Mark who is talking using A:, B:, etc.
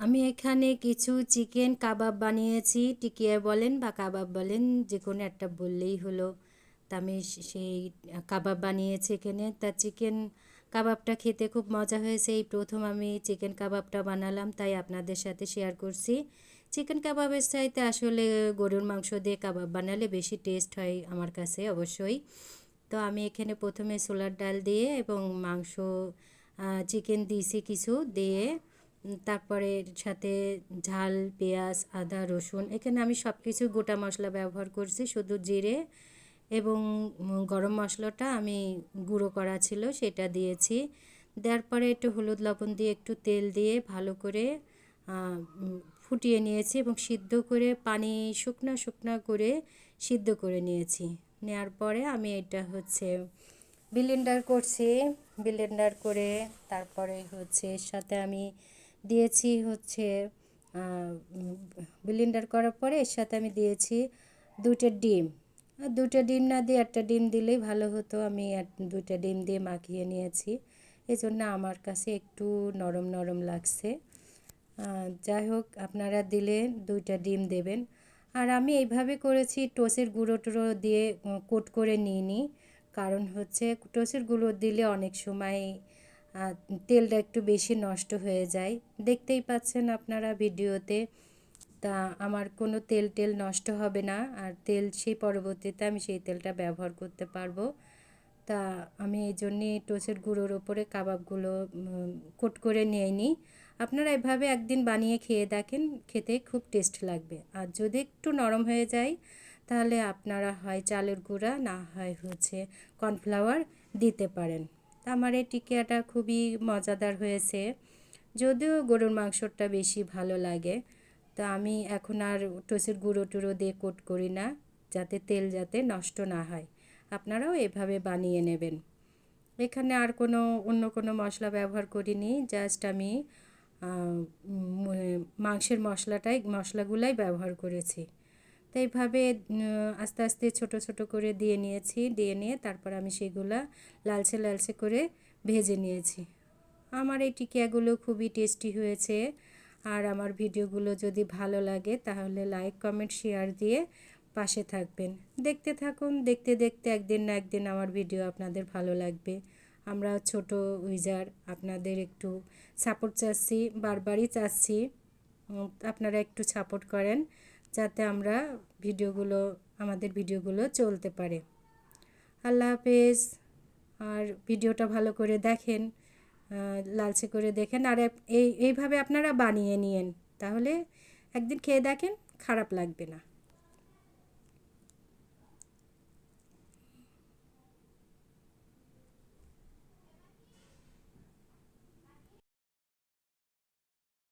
A: আমি এখানে কিছু চিকেন কাবাব বানিয়েছি। টিকিয়া বলেন বা কাবাব বলেন, যে কোনো একটা বললেই হলো। তা আমি সেই কাবাব বানিয়েছি এখানে। তা চিকেন কাবাবটা খেতে খুব মজা হয়েছে। এই প্রথম আমি চিকেন কাবাবটা বানালাম, তাই আপনাদের সাথে শেয়ার করছি। চিকেন কাবাবের চাইতে আসলে গরুর মাংস দিয়ে কাবাব বানালে বেশি টেস্ট হয় আমার কাছে অবশ্যই। তো আমি এখানে প্রথমে সোলার ডাল দিয়ে এবং মাংস চিকেন দিয়েছি কিছু দিয়ে। তারপরে সাথে ঝাল, পেঁয়াজ, আদা, রসুন, এখানে আমি সব কিছু গোটা মশলা ব্যবহার করছি, শুধু জিরে এবং গরম মশলাটা আমি গুঁড়ো করা ছিল, সেটা দিয়েছি। দেওয়ার পরে একটু হলুদ লবণ দিয়ে একটু তেল দিয়ে ভালো করে ফুটিয়ে নিয়েছি এবং সিদ্ধ করে, পানি শুকনো শুকনো করে সিদ্ধ করে নিয়েছি। নেওয়ার পরে আমি এটা হচ্ছে বিলেন্ডার করছি বিলেন্ডার করে তারপরে হচ্ছে সাথে আমি দিয়েছি হচ্ছে ব্লেন্ডার করার পরে এর সাথে আমি দিয়েছি দুটো ডিম। দুটো ডিম না দিয়ে একটা ডিম দিলেই ভালো হতো, আমি দুটো ডিম দিয়ে মাখিয়ে নিয়েছি। এই জন্য আমার কাছে একটু নরম নরম লাগছে। যাই হোক, আপনারা দিলে দুইটা ডিম দেবেন। আর আমি এইভাবে করেছি টোসের গুঁড়ো টুড়ো দিয়ে কোট করে নিই নি কারণ হচ্ছে টোসের গুঁড়ো দিলে অনেক সময় তেলটা একটু বেশি নষ্ট হয়ে যায়। দেখতেই পাচ্ছেন আপনারা ভিডিওতে, তা আমার কোনো তেল টেল নষ্ট হবে না, আর তেল সেই পরবর্তীতে আমি সেই তেলটা ব্যবহার করতে পারব। তা আমি এই জন্যে টোসের গুঁড়োর ওপরে কাবাবগুলো কোট করে নিয়ে নিই। আপনারা এভাবে একদিন বানিয়ে খেয়ে দেখেন, খেতে খুব টেস্ট লাগবে। আর যদি একটু নরম হয়ে যায়, তাহলে আপনারা হয় চালের গুঁড়া, না হয় হচ্ছে কর্নফ্লাওয়ার দিতে পারেন। আমার এই টিকিয়াটা খুবই মজাদার হয়েছে। যদিও গরুর মাংসটা বেশি ভালো লাগে, তো আমি এখন আর টোসের গুঁড়ো টুড়ো দিয়ে কোট করি না, যাতে তেল যাতে নষ্ট না হয়। আপনারাও এভাবে বানিয়ে নেবেন। এখানে আর কোনো, অন্য কোনো মশলা ব্যবহার করিনি জাস্ট আমি মাংসের মশলাটাই, মশলাগুলাই ব্যবহার করেছি। তো এইভাবে আস্তে আস্তে ছোট ছোট করে দিয়ে নিয়েছি, দিয়ে নিয়ে তারপর আমি সেগুলা লালচে লালচে করে ভেজে নিয়েছি। আমার এই টিকিয়াগুলো খুবই টেস্টি হয়েছে। আর আমার ভিডিওগুলো যদি ভালো লাগে তাহলে লাইক, কমেন্ট, শেয়ার দিয়ে পাশে থাকবেন। দেখতে থাকুন, দেখতে দেখতে একদিন না একদিন আমার ভিডিও আপনাদের ভালো লাগবে। আমরা ছোট উইজার, আপনাদের একটু সাপোর্ট চাচ্ছি, বারবারই চাচ্ছি। আপনারা একটু সাপোর্ট করেন। যাতে আমরা ভিডিওগুলো, আমাদের ভিডিওগুলো চলতে পারে। আল্লাহ হাফেজ। আর ভিডিওটা ভালো করে দেখেন লালচে করে দেখেন। আর এই, এইভাবে আপনারা বানিয়ে নিয়েন, তাহলে একদিন খেয়ে দেখেন, খারাপ লাগবে না।